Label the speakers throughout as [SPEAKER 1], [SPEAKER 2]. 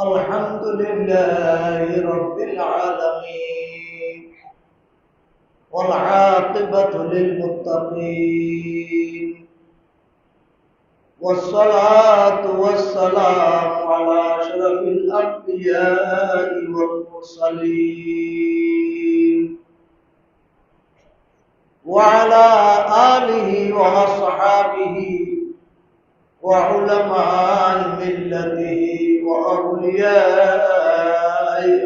[SPEAKER 1] الحمد لله رب العالمين والعاقبة للمتقين والصلاة والسلام على أشرف الأنبياء والمرسلين وعلى آله وأصحابه وعلماء ملته وأولياء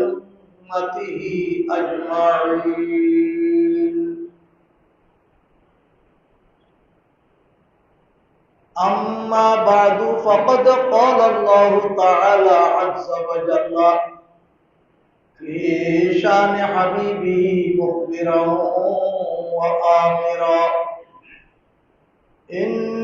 [SPEAKER 1] أمته أجمعين. أما بعد فقد قال الله تعالى عز وجل في شأن حبيبه مخبرا وآمرا إن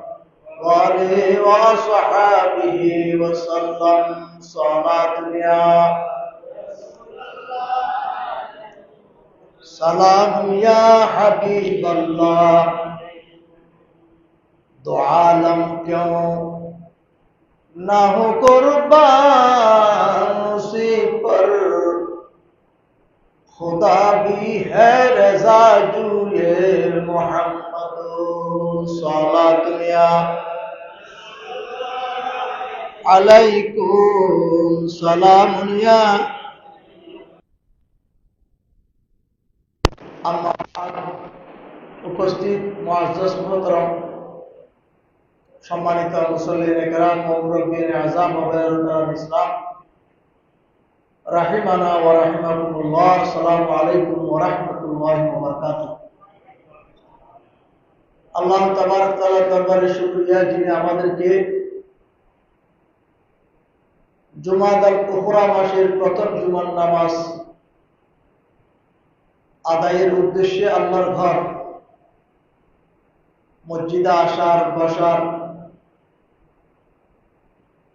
[SPEAKER 1] وآله وصحابه وسلم صلاة يا سلام يا حبيب الله دعالم کیوں نہ ہو قربان اسی پر؟ خدا بھی ہے رضا جوئے محمد صلاة یا علیکم سلام یا আম্মা উপস্থিত মুআজ্জাজ মোহতরম সম্মানিত মুসল্লিন একরাম ও মুরব্বিন আযাম ও গায়রুল ইসলাম রাহিমানা ওয়া রাহিমাকুমুল্লাহ আসসালামু আলাইকুম ওয়া রাহমাতুল্লাহি ওয়া বারাকাতুহু আল্লাহ তাবারক তাআলা দরবারে শুকরিয়া যিনি আমাদেরকে জুমাদাল কুফরা মাসের প্রথম জুমার নামাজ আদায়ের উদ্দেশ্যে আল্লাহর ঘর, মসজিদে আসার, বসার,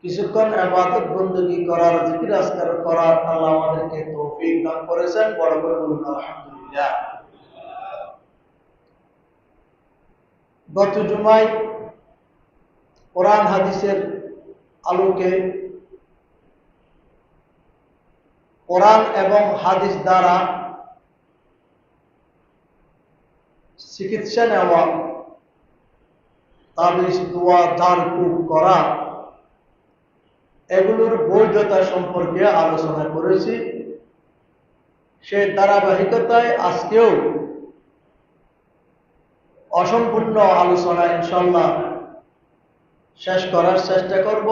[SPEAKER 1] কিছুক্ষণ আবাদত বন্দী করার, জিকির আজকার করার আল্লাহ আমাদেরকে তৌফিক দান করেছেন। বড় করে বলুন, আলহামদুলিল্লাহ। গত জুমায় কোরআন হাদিসের আলোকে কোরআন এবং হাদিস দ্বারা চিকিৎসা নেওয়া, তাবিজ, দোয়া ঝাড়ফুঁক করা, এগুলোর বৈধতা সম্পর্কে আলোচনা করেছি। সেই ধারাবাহিকতায় আজকেও অসম্পূর্ণ আলোচনা ইনশাল্লাহ শেষ করার চেষ্টা করব।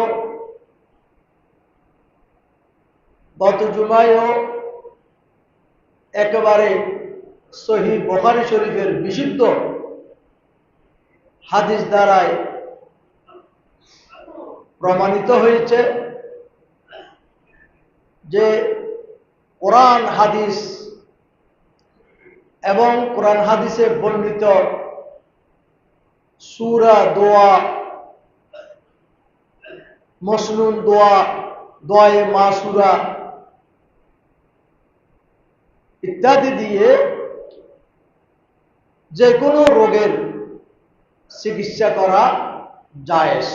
[SPEAKER 1] গত জুমায়ও একেবারে সহি বখারি শরীফের বিশুদ্ধ হাদিস দ্বারায় প্রমাণিত হয়েছে যে কোরআন হাদিস এবং কোরআন হাদিসে বর্ণিত সুরা দোয়া, মসনুন দোয়া দোয়ে মাসুরা ইত্যাদি দিয়ে যে কোনো রোগের চিকিৎসা করা জায়েজ।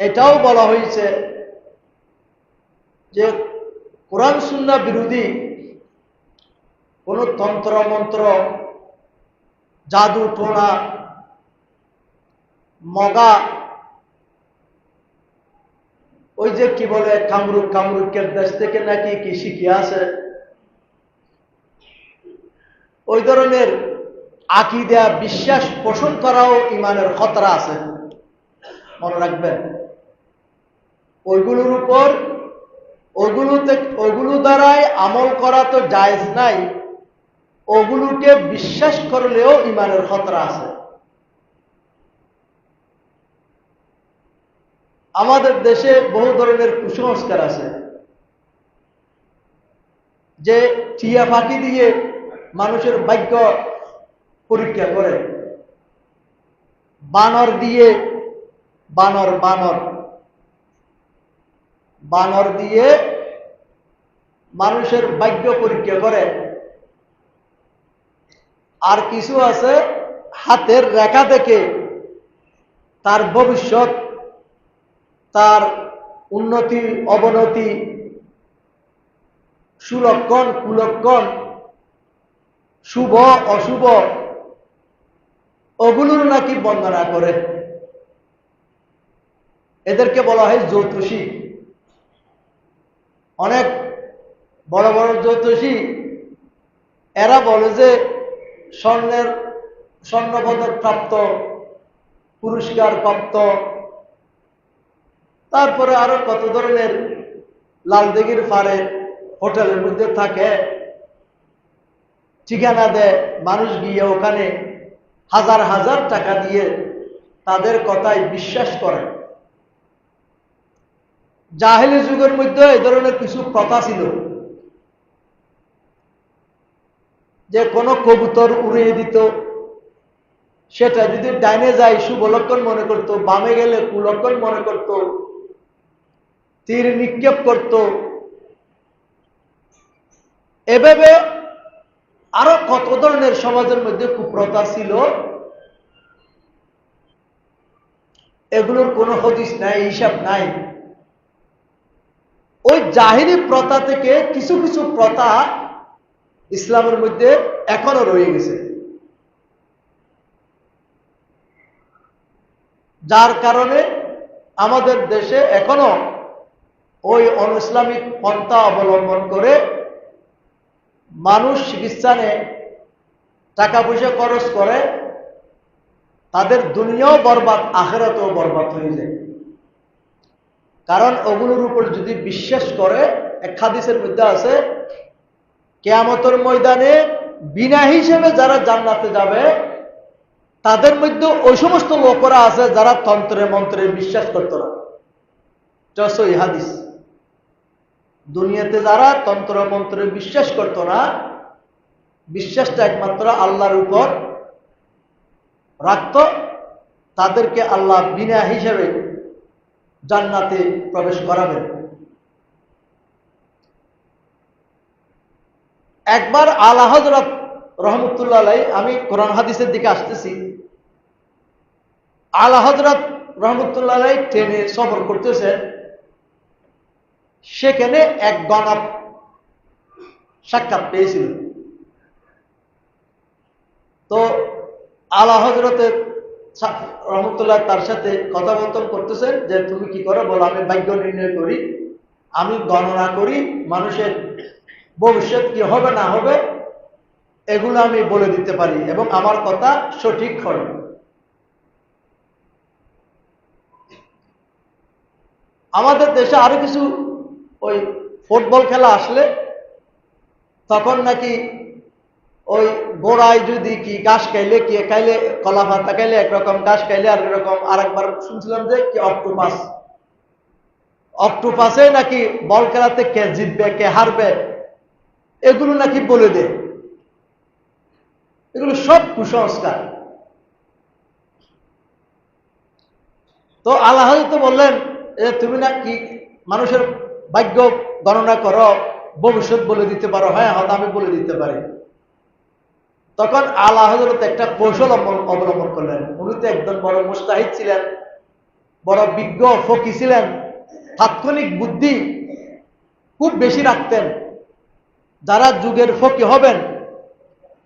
[SPEAKER 1] এটাও বলা হয়েছে যে কোরআন সুন্না বিরোধী কোন তন্ত্র মন্ত্র জাদু টোনা মগা ওই যে কি বলে কামরুক কামরুকের দেশ থেকে নাকি কি শিখিয়ে আছে ওই ধরনের আকিদা, বিশ্বাস পোষণ করাও ইমানের খতরা আছে। মনে রাখবেন, ওইগুলোর উপর ওগুলোতে ওগুলো দ্বারাই আমল করা তো জায়েজ নাই, ওগুলোকে বিশ্বাস করলেও ইমানের খতরা আছে। আমাদের দেশে বহু ধরনের কুসংস্কার আছে। যে টিয়া ফাঁকি দিয়ে মানুষের ভাগ্য পরীক্ষা করে। বানর দিয়ে বানর বানর। বানর দিয়ে মানুষের ভাগ্য পরীক্ষা করে। আর কিছু আছে হাতের রেখা থেকে তার ভবিষ্যৎ তার উন্নতি, অবনতি, সুলক্ষণ, কুলক্ষণ, শুভ, অশুভ, ওগুলোর নাকি বন্দনা করে। এদেরকে বলা হয় জ্যোতিষী। অনেক বড় বড় জ্যোতিষী, এরা বলে যে স্বর্ণের, স্বর্ণপদক প্রাপ্ত, পুরস্কার প্রাপ্ত তারপরে আরও কত ধরনের লালদিঘির ফারে হোটেলের মধ্যে থাকে, ঠিকানা দেয়, মানুষ গিয়ে ওখানে হাজার হাজার টাকা দিয়ে তাদের কথায় বিশ্বাস করে। জাহেলি যুগের মধ্যে এই ধরনের কিছু কথা ছিল। যে কোনো কবুতর উড়িয়ে দিত, সেটা যদি ডাইনে যায়, শুভলক্ষণ মনে করত, বামে গেলে কুলক্ষণ মনে করত তীর নিক্ষেপ করত। এভাবে আরও কত ধরনের সমাজের মধ্যে কুপ্রথা ছিল? এগুলোর কোনো হদিস নাই, হিসাব নাই। ওই জাহিরি প্রথা থেকে কিছু কিছু প্রথা ইসলামের মধ্যে এখনও রয়ে গেছে। যার কারণে আমাদের দেশে এখনও ওই অনইসলামিক পন্থা অবলম্বন করে মানুষ চিকিৎসা নেয় টাকা পয়সা খরচ করে, তাদের দুনিয়াও বরবাদ, আখেরাতেও বরবাদ হয়ে যায়। কারণ ওগুলোর উপর যদি বিশ্বাস করে, এক হাদিসের মধ্যে আছে, কেয়ামতের ময়দানে বিনা হিসেবে যারা জান্নাতে যাবে, তাদের মধ্যে ওই সমস্ত লোকরা আছে যারা তন্ত্রে মন্ত্রে বিশ্বাস করতো না। সই হাদিস। দুনিয়াতে যারা তন্ত্র মন্ত্রে বিশ্বাস করত না, বিশ্বাসটা একমাত্র আল্লাহর উপর রাখত, তাদেরকে আল্লাহ বিনা হিসেবে জান্নাতে প্রবেশ করাবেন। একবার আলা হজরত রহমতুল্লাহ আলাই আমি কোরআন হাদিসের দিকে আসতেছি। আলা হজরত রহমতুল্লাহ আলাই ট্রেনে সফর করতেছেন সেখানে এক গণক সাক্ষাৎ পেয়েছিল। তো আলা হজরতের রহমতুল্লাহ তার সাথে কথাবর্তন করতেছেন যে, তুমি কি করো? বলো, আমি ভাগ্য নির্ণয় করি, আমি গণনা করি, মানুষের ভবিষ্যৎ কি হবে, না হবে, এগুলো আমি বলে দিতে পারি এবং আমার কথা সঠিক হয় আমাদের দেশে আরও কিছু ওই ফুটবল খেলা আসলে তখন নাকি ওই গোড়ায় যদি কি গাছ খাইলে কি খাইলে কলা পাতা খাইলে একরকম গাছ খাইলে আর এরকম আরেকবার শুনছিলাম যে কি অক্টোপাস। অক্টোপাসে নাকি বল খেলাতে কে জিতবে, কে হারবে, এগুলো নাকি বলে দে। এগুলো সব কুসংস্কার। তো আল্লাহ তো বললেন তুমি নাকি মানুষের ভাগ্য গণনা করো, ভবিষ্যৎ বলে দিতে পারো হ্যাঁ হয়তো আমি বলে দিতে পারি। তখন আল্লাহ হজরত একটা কৌশল অবলম্বন করলেন। উনি তো একজন বড় মুস্তাহিদ ছিলেন, বড় বিজ্ঞ, ফকি ছিলেন, তাৎক্ষণিক বুদ্ধি খুব বেশি রাখতেন। যারা যুগের ফকি হবেন,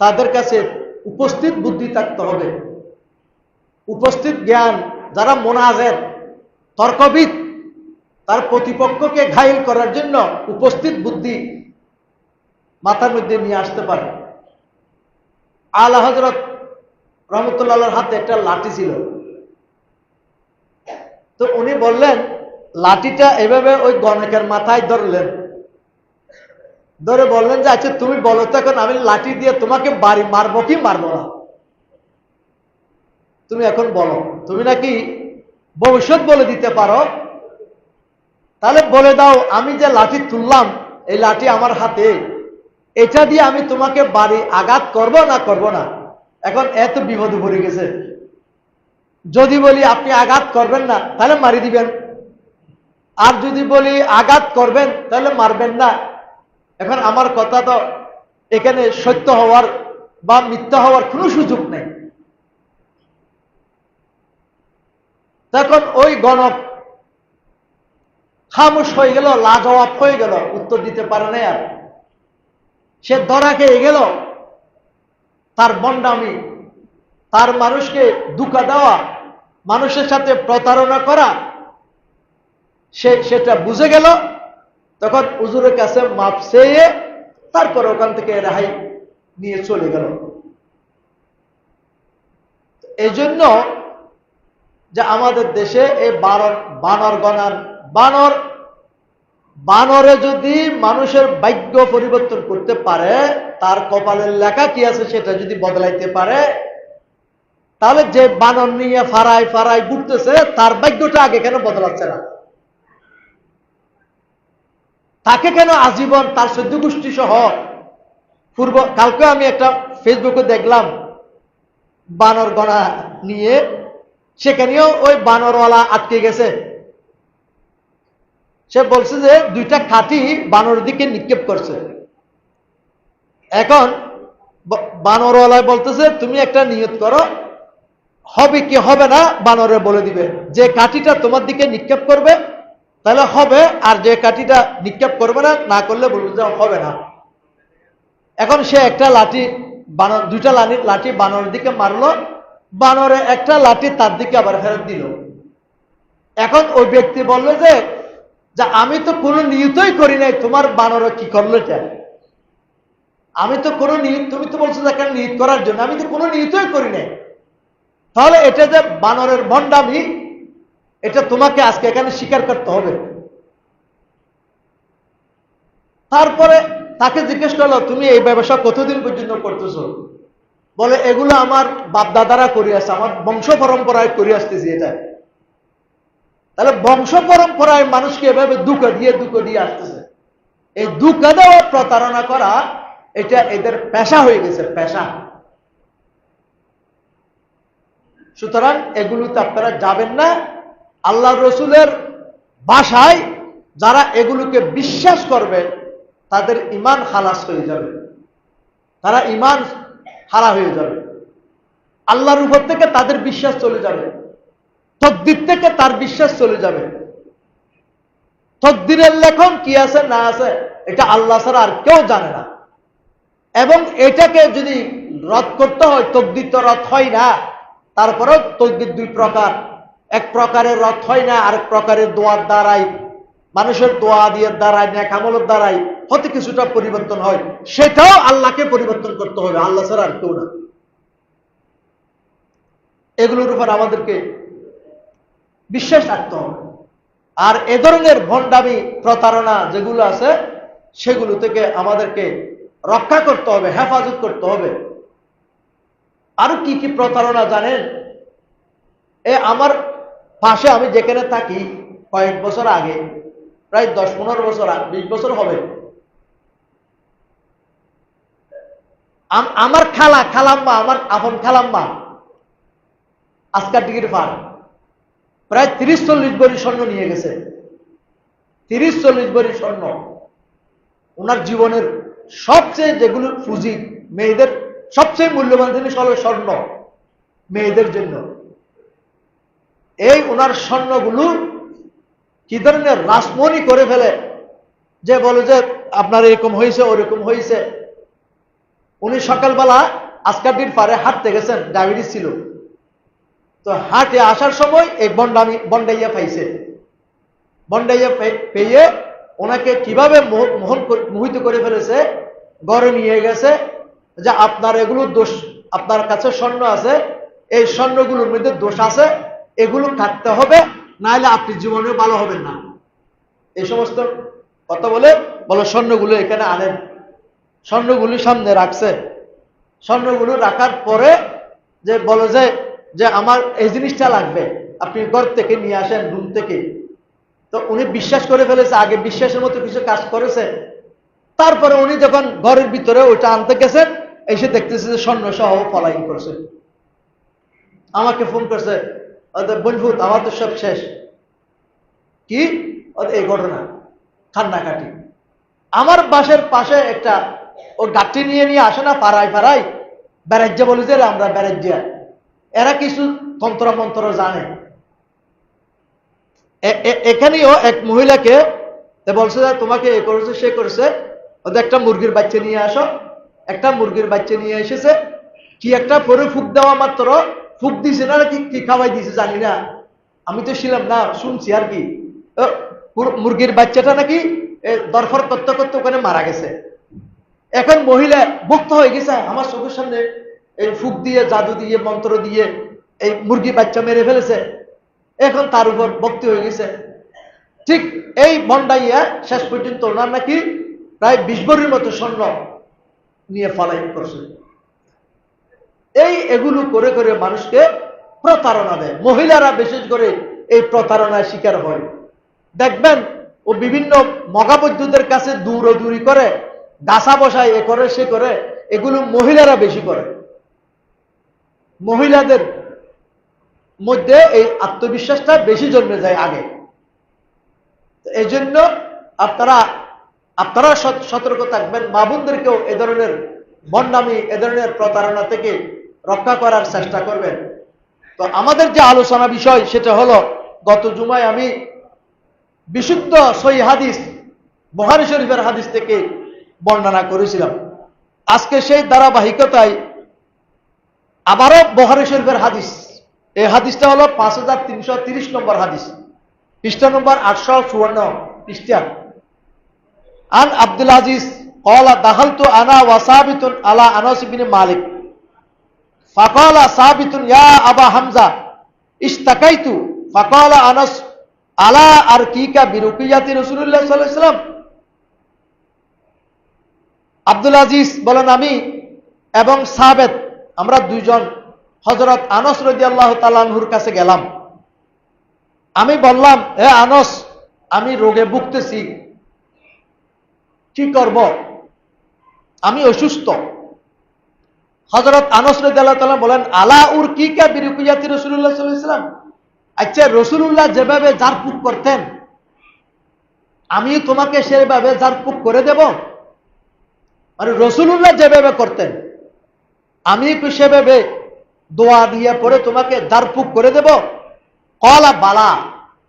[SPEAKER 1] তাদের কাছে উপস্থিত বুদ্ধি থাকতে হবে। উপস্থিত জ্ঞান, যারা মোনাজের, তর্কবিদ তার প্রতিপক্ষকে ঘাইল করার জন্য উপস্থিত বুদ্ধি মাথার মধ্যে নিয়ে আসতে পারে। আল্লাহ হজরত রহমতুল্লাহর হাতে একটা লাঠি ছিল। তো উনি বললেন, লাঠিটা এভাবে ওই গণকের মাথায় ধরলেন। ধরে বললেন যে আচ্ছা তুমি বলো তো এখন, আমি লাঠি দিয়ে তোমাকে বাড়ি মারবো কি মারবো না? তুমি এখন বলো। তুমি নাকি ভবিষ্যৎ বলে দিতে পারো তাহলে বলে দাও, আমি যে লাঠি তুললাম, এই লাঠি আমার হাতে। এটা দিয়ে আমি তোমাকে বাড়ি আঘাত করব না করব না? এখন এত বিপদে পড়ে গেছে। যদি বলি আপনি আঘাত করবেন না, তাহলে মারি দিবেন। আর যদি বলি আঘাত করবেন, তাহলে মারবেন না। এখন আমার কথা তো এখানে সত্য হওয়ার বা মিথ্যা হওয়ার কোনো সুযোগ নেই। তখন ওই গণক খামোশ হয়ে গেল, লাজবাব হয়ে গেল, উত্তর দিতে পারে না আর। সে ধরা খেয়ে গেল, তার বন্ডামি তার মানুষকে দুকা দেওয়া, মানুষের সাথে প্রতারণা করা, সে সেটা বুঝে গেল, তখন উজুরের কাছে মাপ চেয়ে তারপর ওখান থেকে রেহাই নিয়ে চলে গেল। এই জন্য যে আমাদের দেশে এই বানর বানর গণার বানর, বানরে যদি মানুষের ভাগ্য পরিবর্তন করতে পারে, তার কপালের লেখা কি আছে সেটা যদি বদলাইতে পারে, তাহলে যে বানর নিয়ে ফারাই ফারাই ঘুরতেছে, তার ভাগ্যটা আগে কেন বদলাচ্ছে না? তাকে কেন আজীবন তার সদ্য গোষ্ঠী সহ? পূর্ব, কালকে আমি একটা ফেসবুকে দেখলাম, বানর গণা নিয়ে, সেখানেও ওই বানরওয়ালা আটকে গেছে। সে বলছে যে দুইটা খাটি বানর দিকে নিক্ষেপ করছে। এখন বানরওয়ালায় বলতেছে, তুমি একটা নিয়ত করো, হবে কি হবে না বানরে বলে দিবে। যে কাঠিটা তোমার দিকে নিক্ষেপ করবে, তাহলে হবে, আর যে কাঠিটা নিক্ষেপ করবে না না করলে বলবে যে হবে না। এখন সে একটা লাঠি বানর, দুইটা লাঠি লাঠি বানরের দিকে মারলো, বানরে একটা লাঠি তার দিকে আবার ফেরত দিল। এখন ওই ব্যক্তি বলল যে যে আমি তো কোনো নিয়তই করি নাই, তোমার বানর কি করল এটা? আমি তো কোনো নিয়ত, তুমি তো বলছো একটা নিয়ত করার জন্য, আমি তো কোনো নিয়তই করি নাই। তাহলে এটা যে বানরের ভণ্ডামি, এটা তোমাকে আজকে এখানে স্বীকার করতে হবে। তারপরে তাকে জিজ্ঞেস করল, তুমি এই ব্যবসা কতদিন পর্যন্ত করতেছ? বলে, এগুলো আমার বাপদাদারা করে আসছে আমার বংশ পরম্পরায় করে আসতেছি এটা। তাহলে বংশ পরম্পরায় মানুষকে এভাবে দুঃখ দিয়ে দুঃখ দিয়ে আসতেছে। এই দুঃখ দেওয়া প্রতারণা করা, এটা এদের পেশা হয়ে গেছে, পেশা। সুতরাং এগুলোতে আপনারা যাবেন না। আল্লাহ রসুলের বাসায় যারা এগুলোকে বিশ্বাস করবে, তাদের ইমান খালাস হয়ে যাবে। তারা ইমান হারা হয়ে যাবে। আল্লাহর উপর থেকে তাদের বিশ্বাস চলে যাবে। তকদির থেকে তার বিশ্বাস চলে যাবে। তকদিরের লেখন কি আছে, না আছে, এটা আল্লাহ ছাড়া আর কেউ জানে না। এবং এটাকে যদি রদ করতে হয়, তকদির তো হয় না, তারপরেও তকদির দুই প্রকার। এক প্রকারের রথ হয় না, আরেক প্রকারের দোয়ার দ্বারাই, মানুষের দোয়া দিয়ে দ্বারাই ন্যাকামলের দ্বারাই হতে কিছুটা পরিবর্তন হয়। সেটাও আল্লাহকে পরিবর্তন করতে হবে, আল্লাহ ছাড়া আর কেউ না। এগুলোর উপর আমাদেরকে বিশ্বাস রাখতে হবে আর এ ধরনের ভণ্ডামি, প্রতারণা যেগুলো আছে, সেগুলো থেকে আমাদেরকে রক্ষা করতে হবে, হেফাজত করতে হবে। আরও কি কি প্রতারণা জানেন? এ আমার পাশে আমি যেখানে থাকি, কয়েক বছর আগে, প্রায় দশ পনেরো বছর বিশ বছর হবে। আমার খালা, খালাম্মা, আমার আপন খালাম্মা, আজকার ডিগ্রি ফার প্রায় তিরিশ চল্লিশ বড়ি স্বর্ণ নিয়ে গেছে। তিরিশ চল্লিশ বড়ি স্বর্ণ। ওনার জীবনের সবচেয়ে যেগুলো পুঁজি, মেয়েদের সবচেয়ে মূল্যবান জিনিস হলো স্বর্ণ, মেয়েদের জন্য। এই ওনার স্বর্ণগুলো কি ধরনের রাসমণি করে ফেলে? যে বলে যে আপনার এরকম হয়েছে, ওরকম হয়েছে। উনি সকালবেলা আজকাটির পারে হাঁটতে গেছেন, ডায়াবেটিস ছিল। তো হাটে আসার সময় এই বন্ডামি বন্ডাইয়া পাইছে। বন্ডাইয়া পেয়ে ওনাকে কীভাবে মোহন মোহিত করে ফেলেছে, গড়ে নিয়ে গেছে, যে আপনার এগুলো দোষ, আপনার কাছে স্বর্ণ আছে, এই স্বর্ণগুলোর মধ্যে দোষ আছে, এগুলো কাটতে হবে নাহলে আপনি জীবনে ভালো হবেন না। এই সমস্ত কথা বলে বলো স্বর্ণগুলো এখানে আনেন। স্বর্ণগুলি সামনে রাখছে। স্বর্ণগুলো রাখার পরে যে বলো যে যে আমার এই জিনিসটা লাগবে, আপনি ঘর থেকে নিয়ে আসেন রুম থেকে। তো উনি বিশ্বাস করে ফেলেছে, আগে বিশ্বাসের মতো কিছু কাজ করেছে। তারপরে উনি যখন ঘরের ভিতরে ওইটা আনতে গেছেন এসে দেখতেছে যে স্বর্ণ সহ ফলাইন করছে। আমাকে ফোন করছে বনভূত আমার তো সব শেষ। কি? এই ঘটনা, কান্নাকাটি। আমার বাসের পাশে একটা, ওর গাঠি নিয়ে নিয়ে আসে না, পাড়ায় পাড়ায়, ব্যারাজ্যে বলে যে আমরা ব্যারাজ্যা। এরা কিছু তন্ত্র মন্ত্র জানে। এখানেও এক মহিলাকে বলছে যে তোমাকে এ করেছে, সে করেছে। ওদের একটা মুরগির বাচ্চা নিয়ে আসো। একটা মুরগির বাচ্চা নিয়ে এসেছে। কি একটা পরে ফুক দেওয়া মাত্র? ফুক দিছে না কি কি খাওয়াই দিছে জানি না। আমি তো ছিলাম না, শুনছি আর কি। মুরগির বাচ্চাটা নাকি দরফর করতে করতে ওখানে মারা গেছে। এখন মহিলা মুক্ত হয়ে গেছে আমার চোখের সামনে। এই ফুক দিয়ে, জাদু দিয়ে, মন্ত্র দিয়ে এই মুরগি বাচ্চা মেরে ফেলেছে। এখন তার উপর ভক্তি হয়ে গেছে। ঠিক এই বন্ডাইয়া শেষ পর্যন্ত ওনার নাকি প্রায় বিশ ভরির মতো স্বর্ণ নিয়ে ফলাই করছে। এই এগুলো করে করে মানুষকে প্রতারণা দেয়। মহিলারা বিশেষ করে এই প্রতারণার শিকার হয়। দেখবেন ও বিভিন্ন মগাবৈদ্যুতের কাছে দূরদূরি করে, গাছা বসায় এ করে সে করে, এগুলো মহিলারা বেশি করে। মহিলাদের মধ্যে এই আত্মবিশ্বাসটা বেশি জন্মে যায় আগে। এই জন্য আপনারা আপনারা সত- সতর্ক থাকবেন। মা বোনদেরকেও এ ধরনের বন্যামি এ ধরনের প্রতারণা থেকে রক্ষা করার চেষ্টা করবেন। তো আমাদের যে আলোচনা বিষয়, সেটা হলো, গত জুমায় আমি বিশুদ্ধ সই হাদিস বহারি শরীফের হাদিস থেকে বর্ণনা করেছিলাম। আজকে সেই ধারাবাহিকতায় আবারও বহারি শরীফের হাদিস এই হাদিসটা হলো পাঁচ হাজার তিনশো তিরিশ নম্বর হাদিস পৃষ্ঠা নম্বর আটশো চুয়ান্ন পৃষ্ঠা আন আব্দুল আজিজ قال دخلت انا وثابت على انس بن مالك فقال ثابت يا ابا حمزه اشتكيت فقال انس الا ارقيك برقيه رسول الله صلى الله عليه وسلم আব্দুল আজিজ বলেন আমি এবং সাবেত আমরা দুইজন হজরত আনস রদি আল্লাহ তালানহুর কাছে গেলাম। আমি বললাম হে আনস, আমি রোগে ভুগতেছি। কি করব? আমি অসুস্থ। হজরত আনস রদি আল্লাহ তালা বলেন, আলা উর কি কে বিরুকুয়াতি রসুল্লাহ সাল্লাম? আচ্ছা রসুল্লাহ যেভাবে জারপুক করতেন, আমি তোমাকে সেভাবে জারপুক করে দেব? মানে রসুল্লাহ যেভাবে করতেন। আমি একটু সেভাবে দোয়া দিয়ে পরে তোমাকে দারপুক করে দেব। কলা, বালা।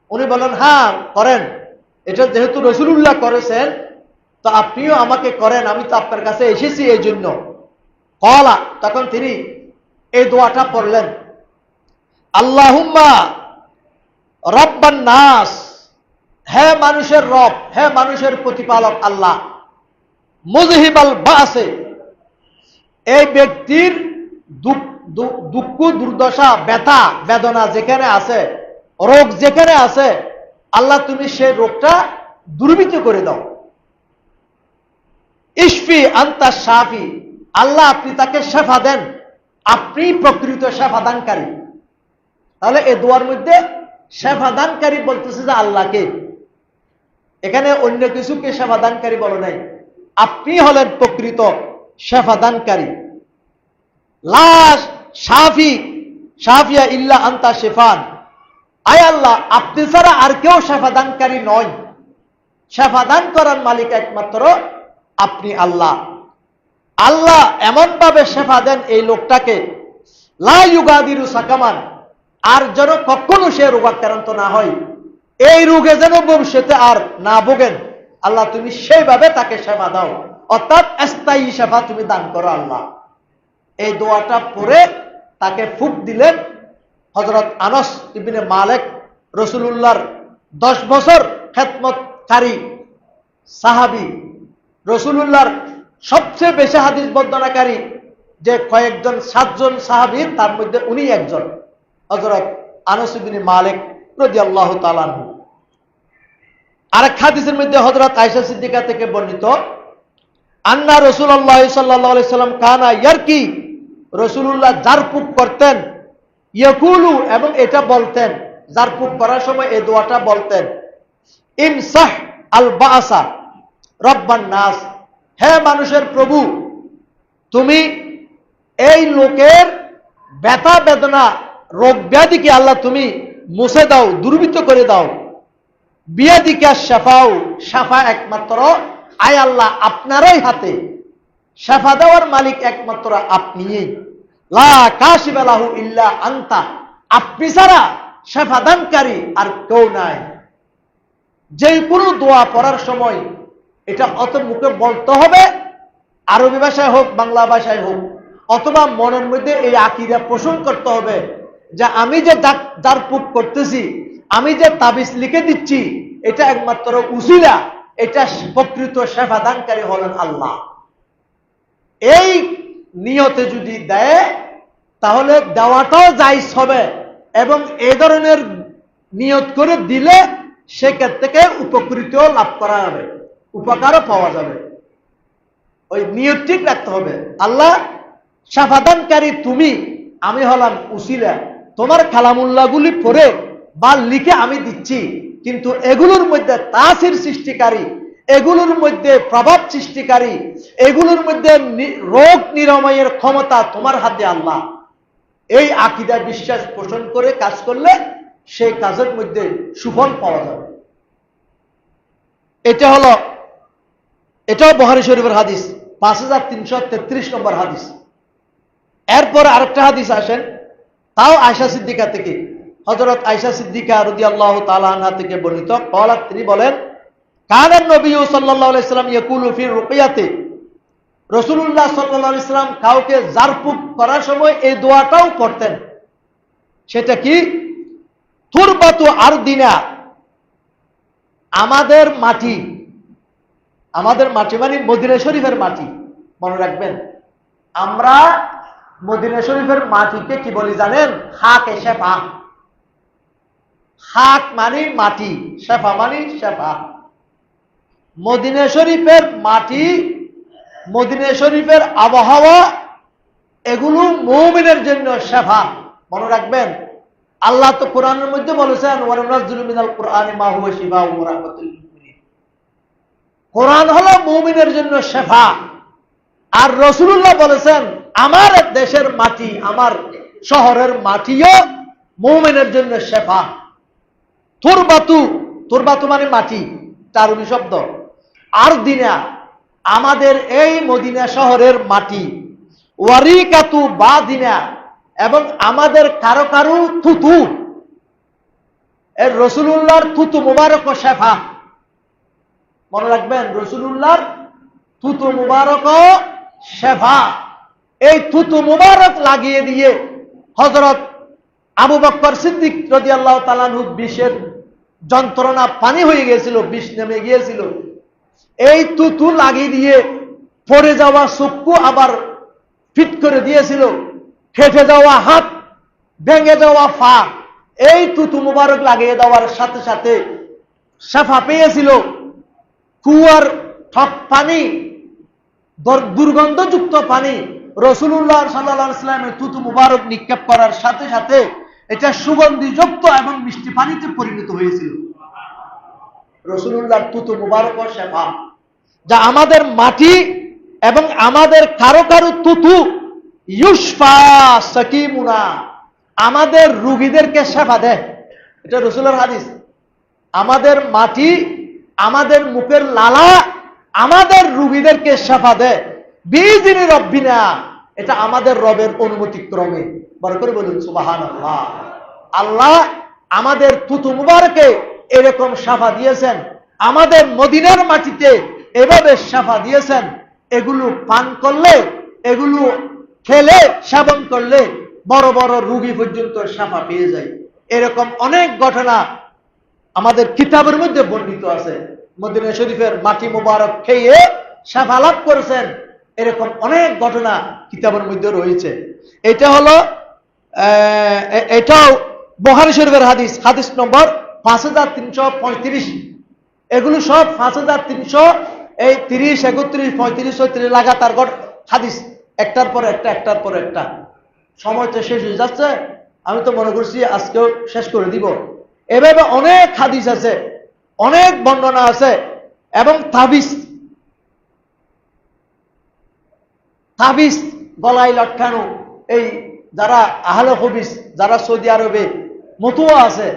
[SPEAKER 1] উনি বলেন হ্যাঁ করেন। এটা যেহেতু রসুল্লাহ করেছেন, তো আপনিও আমাকে করেন, আমি তো আপনার কাছে এসেছি এই জন্য কলা, তখন তিনি এই দোয়াটা পড়লেন। আল্লাহুম্মা রব্বান নাস। হে মানুষের রব, হে মানুষের প্রতিপালক আল্লাহ। মুজহিবাল বাসে। এই ব্যক্তির দুঃখ- দুর্দশা, ব্যথা, বেদনা যেখানে আছে, রোগ যেখানে আছে, আল্লাহ তুমি সেই রোগটা দুর্বৃত করে দাও। ইসফি আন্তা সাফি আল্লাহ আপনি তাকে শেফা দেন, আপনি প্রকৃত শেফা দানকারী। তাহলে এ দোয়ার মধ্যে শেফা দানকারী বলতেছে যে আল্লাহকে। এখানে অন্য কিছুকে সেবা দানকারী বলো নাই। আপনি হলেন প্রকৃত সেবা দানকারী লাশ সাফি সাফিয়া ইল্লা আন্তা শেফান। আয় আল্লাহ, আপনি ছাড়া আর কেউ সেবা দানকারী নয়। সেবা দান করার মালিক একমাত্র আপনি আল্লাহ। আল্লাহ এমন ভাবে সেবা দেন এই লোকটাকে, লা ইউগাদিরু সাকামান, আর যেন কখনো সে রোগাক্রান্ত না হয়। এই রোগে যেন ভবিষ্যতে আর না ভোগেন। আল্লাহ, তুমি সেইভাবে তাকে সেবা দাও। অর্থাৎ স্থায়ী সেবা তুমি দান করো আল্লাহ। এই দোয়াটা পড়ে তাকে ফুক দিলেন হজরত আনস ইবিনে মালেক রসুলুল্লাহর দশ বছর খেদমতকারী সাহাবি। রসুলুল্লাহর সবচেয়ে বেশি হাদিস বর্ণনাকারী যে কয়েকজন, সাতজন সাহাবীর তার মধ্যে উনি একজন হজরত আনস ইবিনে মালেক রদি আল্লাহ তালানহু আরেক হাদিসের মধ্যে হজরত আয়সা সিদ্দিকা থেকে বর্ণিত আন্না রসুল্লাহ সাল্লাহ সাল্লাম কানা ইয়ারকি। রসুল্লাহ জারপুক করতেন। ইয়কুলু, এবং এটা বলতেন। জারপুক করার সময় এই দোয়াটা বলতেন। ইমসাহ আল বাসা রব্বান নাস। হে মানুষের প্রভু, তুমি এই লোকের ব্যথা বেদনা, রোগ ব্যাধিকে আল্লাহ তুমি মুছে দাও, দুর্বৃত্ত করে দাও। বিয়াদিকা শাফাও শাফা একমাত্র আয় আল্লাহ, আপনারই হাতে শাফা দেওয়ার মালিক একমাত্র কাশিবালাহু ইল্লা আন্তা। আপনি ছাড়া শাফা দানকারী আর কেউ নাই। যে কোনো দোয়া পড়ার সময় এটা অত মুখে বলতে হবে, আরবি ভাষায় হোক, বাংলা ভাষায় হোক, অথবা মনের মধ্যে এই আকিদা পোষণ করতে হবে যে আমি যে পুক করতেছি, আমি যে তাবিজ লিখে দিচ্ছি, এটা একমাত্র উসিলা। এটা প্রকৃত সেবা দানকারী হলেন আল্লাহ। এই নিয়তে যদি দেয়, তাহলে দেওয়াটাও জাইজ হবে এবং এ ধরনের নিয়ত করে দিলে সেক্ষেত্রে থেকে উপকৃত লাভ করা যাবে, উপকারও পাওয়া যাবে। ওই নিয়ত ঠিক রাখতে হবে। আল্লাহ সাফাদানকারী তুমি, আমি হলাম উসিলা। তোমার খালামুল্লাহগুলি পড়ে বা লিখে আমি দিচ্ছি, কিন্তু এগুলোর মধ্যে তাসির সৃষ্টিকারী, এগুলোর মধ্যে প্রভাব সৃষ্টিকারী, এগুলোর মধ্যে রোগ নিরাময়ের ক্ষমতা তোমার হাতে আল্লাহ। এই আকিদা বিশ্বাস পোষণ করে কাজ করলে সেই কাজের মধ্যে সুফল পাওয়া যাবে। এটা হলো, এটাও বহারি শরীফের হাদিস, পাঁচ হাজার তিনশো তেত্রিশ নম্বর হাদিস। এরপর আরেকটা হাদিস আসেন, তাও আয়সা সিদ্দিকা থেকে। হজরত আয়সা সিদ্দিকা রদি আল্লাহ তালা থেকে বর্ণিত কলাত তিনি বলেন কানার নবী সাল্লাহ ইসলাম ইয়কুল ফির রুকিয়াতে রসুল্লাহ সাল্লাহ ইসলাম কাউকে জারপুক করার সময় এই দোয়াটাও করতেন। সেটা কি? তুরবাতু আর দিনা আমাদের মাটি আমাদের মাটি মানে মদিনা শরীফের মাটি, মনে রাখবেন। আমরা মদিনা শরীফের মাটিকে কি বলি জানেন? হাক শেফা। হাক মানে মাটি, শেফা মানে শেফা। মদিনা শরীফের মাটি মদিনা শরীফের আবহাওয়া, এগুলো মৌমিনের জন্য শেফা। মনে রাখবেন, আল্লাহ তো কোরআনের মধ্যে বলেছেন কোরআন হলো মৌমিনের জন্য শেফা। আর রসুল্লাহ বলেছেন, আমার দেশের মাটি, আমার শহরের মাটিও মৌমিনের জন্য শেফা। তুরবাতু তুরবাতু মানে মাটি, তার শব্দ। আর দিনা, আমাদের এই মদিনা শহরের মাটি। ওয়ারিকাতু বা দিনা, এবং আমাদের কারও কারও থুতু। এর রসুল্লাহর থুতু মুবারক শেফা। মনে রাখবেন রসুল্লাহর থুতু মুবারক শেফা। এই থুতু মুবারক লাগিয়ে দিয়ে হজরত আবু বক্কর সিদ্দিক যদি আল্লাহ তালানহু বিষের যন্ত্রণা পানি হয়ে গিয়েছিল, বিষ নেমে গিয়েছিল। এই তুতু লাগিয়ে দিয়ে পড়ে যাওয়া চক্ষু আবার ফিট করে দিয়েছিল। ফেটে যাওয়া হাত, ভেঙে যাওয়া ফা এই তুতু মুবারক লাগিয়ে দেওয়ার সাথে সাথে সাফা পেয়েছিল। কুয়ার ঠপ পানি দুর্গন্ধযুক্ত পানি। রসুল্লাহ সাল্লাহ ইসলামের তুতু মুবারক নিক্ষেপ করার সাথে সাথে এটা সুগন্ধিযুক্ত এবং মিষ্টি পানিতে পরিণত হয়েছিল। রসুল্লাহ তুতু মুবারক শেফা, যা আমাদের মাটি এবং আমাদের কারও কারও তুতু, ইউসফা সকিমুনা, আমাদের রুগীদেরকে সেবা দেয়। এটা রসুলের হাদিস। আমাদের মাটি, আমাদের মুখের লালা আমাদের রুগীদেরকে সেবা দেয়। বিজিনি রব্বিনা এটা আমাদের রবের অনুমতি ক্রমে বড় করে বলুন সুবাহান আল্লাহ আল্লাহ আমাদের তুতু মুবারকে এরকম সাফা দিয়েছেন। আমাদের মদিনার মাটিতে এভাবে সাফা দিয়েছেন। এগুলো পান করলে, এগুলো খেলে, সেবন করলে বড় বড় রুগী পর্যন্ত সাফা পেয়ে যায়। এরকম অনেক ঘটনা আমাদের কিতাবের মধ্যে বর্ণিত আছে। মদিনা শরীফের মাটি মুবারক খেয়ে সাফা লাভ করেছেন। এরকম অনেক ঘটনা কিতাবের মধ্যে রয়েছে। এটা হলো এটাও বহারি শরীফের হাদিস হাদিস নম্বর পাঁচ হাজার তিনশো পঁয়ত্রিশ। এগুলো সব পাঁচ হাজার তিনশো এই তিরিশ, একত্রিশ, পঁয়ত্রিশ, ছত্রিশ লাগাতার হাদিস। একটার পর একটা, একটার পর একটা। সময় তো শেষ হয়ে যাচ্ছে, আমি তো মনে করছি আজকেও শেষ করে দিব। এভাবে অনেক হাদিস আছে, অনেক বর্ণনা আছে, এবং তাবিজ তাবিজ গলায় লটকানো, এই যারা আহলে হবিস যারা সৌদি আরবে মতুয়া আছে,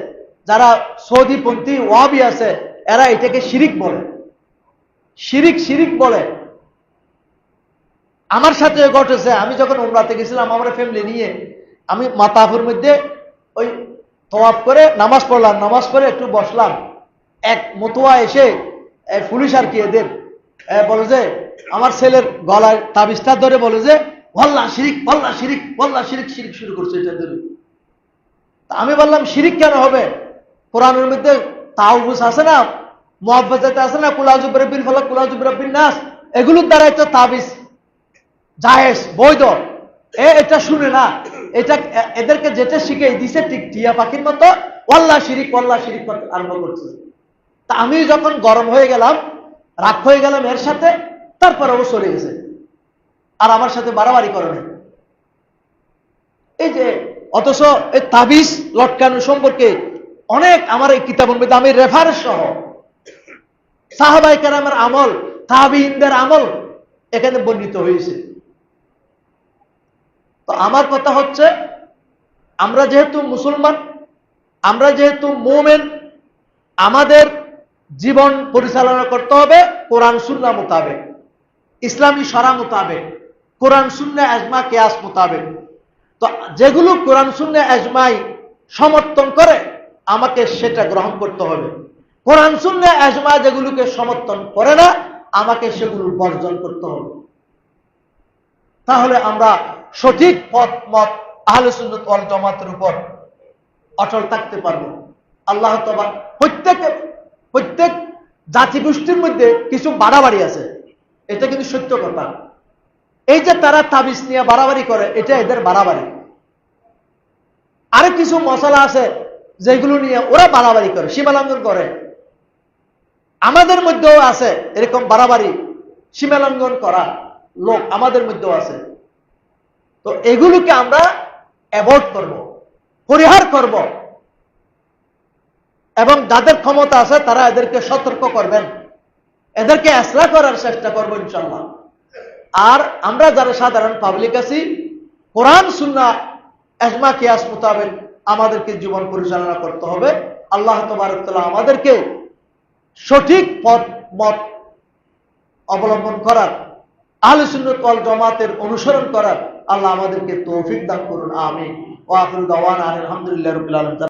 [SPEAKER 1] যারা সৌদিপন্থী ওয়াবি আছে, এরা এটাকে শিরিক বলে। শিরিক শিরিক বলে। আমার সাথে ঘটেছে, আমি যখন উমরাতে গেছিলাম, আমার ফ্যামিলি নিয়ে, আমি মাতাফুর মধ্যে ওই তওয়াফ করে নামাজ পড়লাম, নামাজ পড়ে একটু বসলাম। এক মতুয়া এসে পুলিশ আর কি এদের বলে যে, আমার ছেলের গলায় তাবিজটা ধরে বলে যে, ওয়াল্লা শিরিক ওয়াল্লা শিরিক ওয়াল্লা শিরিক শিরিক শুরু করছে এটা ধরে। আমি বললাম, শিরিক কেন হবে? কোরআনের মধ্যে তাওবুস আছে না মোহাব্বতাতে আছে না কুলাজুবরবিন ফলা কুলাজুবরবিন নাস, এগুলোর দ্বারাই তো তাবিজ জায়েজ, বৈধ। এ, এটা শুনে না। এটা এদেরকে যেটা শিখে দিছে, ঠিক টিয়া পাখির মতো, ওয়াল্লা শিরিক ওয়াল্লা শিরিক আরম্ভ করছে। তা আমি যখন গরম হয়ে গেলাম রাগ হয়ে গেলাম এর সাথে, তারপরে ও চলে গেছে। আর আমার সাথে বাড়াবাড়ি করে নাই। এই যে অথচ এই তাবিজ লটকানো সম্পর্কে অনেক আমার এই কিতাবের মধ্যে আমি রেফারেন্স সহ। সাহাবাই কেরামের আমল, তাবিনদের আমল এখানে বর্ণিত হয়েছে। তো আমার কথা হচ্ছে, আমরা যেহেতু মুসলমান, আমরা যেহেতু মোমেন, আমাদের জীবন পরিচালনা করতে হবে, কোরআন সুন্না মোতাবেক। ইসলামী সরা মোতাবেক, কোরআন শূন্য আজমা কেয়াস মোতাবেক। তো যেগুলো কোরআন শূন্য আজমাই সমর্থন করে, আমাকে সেটা গ্রহণ করতে হবে। কোরআন শূন্য আজমা যেগুলোকে সমর্থন করে না, আমাকে সেগুলো বর্জন করতে হবে। তাহলে আমরা সঠিক পথ, মত, আহলে সুন্নত ওয়াল জামাতের উপর অটল থাকতে পারব। আল্লাহ তবা প্রত্যেক প্রত্যেক জাতি গোষ্ঠীর মধ্যে কিছু বাড়াবাড়ি আছে। এটা কিন্তু সত্য কথা। এই যে তারা তাবিজ নিয়ে বাড়াবাড়ি করে, এটা এদের বাড়াবাড়ি। আরও কিছু মশলা আছে যেগুলো নিয়ে ওরা বাড়াবাড়ি করে সীমালঙ্ঘন করে। আমাদের মধ্যেও আছে এরকম বাড়াবাড়ি সীমালঙ্ঘন করা লোক আমাদের মধ্যেও আছে। তো এগুলোকে আমরা অ্যাভয়েড করব, পরিহার করব। এবং যাদের ক্ষমতা আছে, তারা এদেরকে সতর্ক করবেন। এদেরকে এসলা করার চেষ্টা করব ইনশাল্লাহ আর আমরা যারা সাধারণ পাবলিক আছি, কোরআন, সুন্না এজমা কিয়াস মোতাবেক আমাদেরকে জীবন পরিচালনা করতে হবে। আল্লাহ তবারকতলা আমাদেরকে সঠিক পথ, মত অবলম্বন করার, আহলে সুন্নত ওয়াল জামাতের অনুসরণ করার আল্লাহ আমাদেরকে তৌফিক দান করুন আমি ওয়া আখিরু দাওয়ানা আলহামদুলিল্লাহি আলামিন।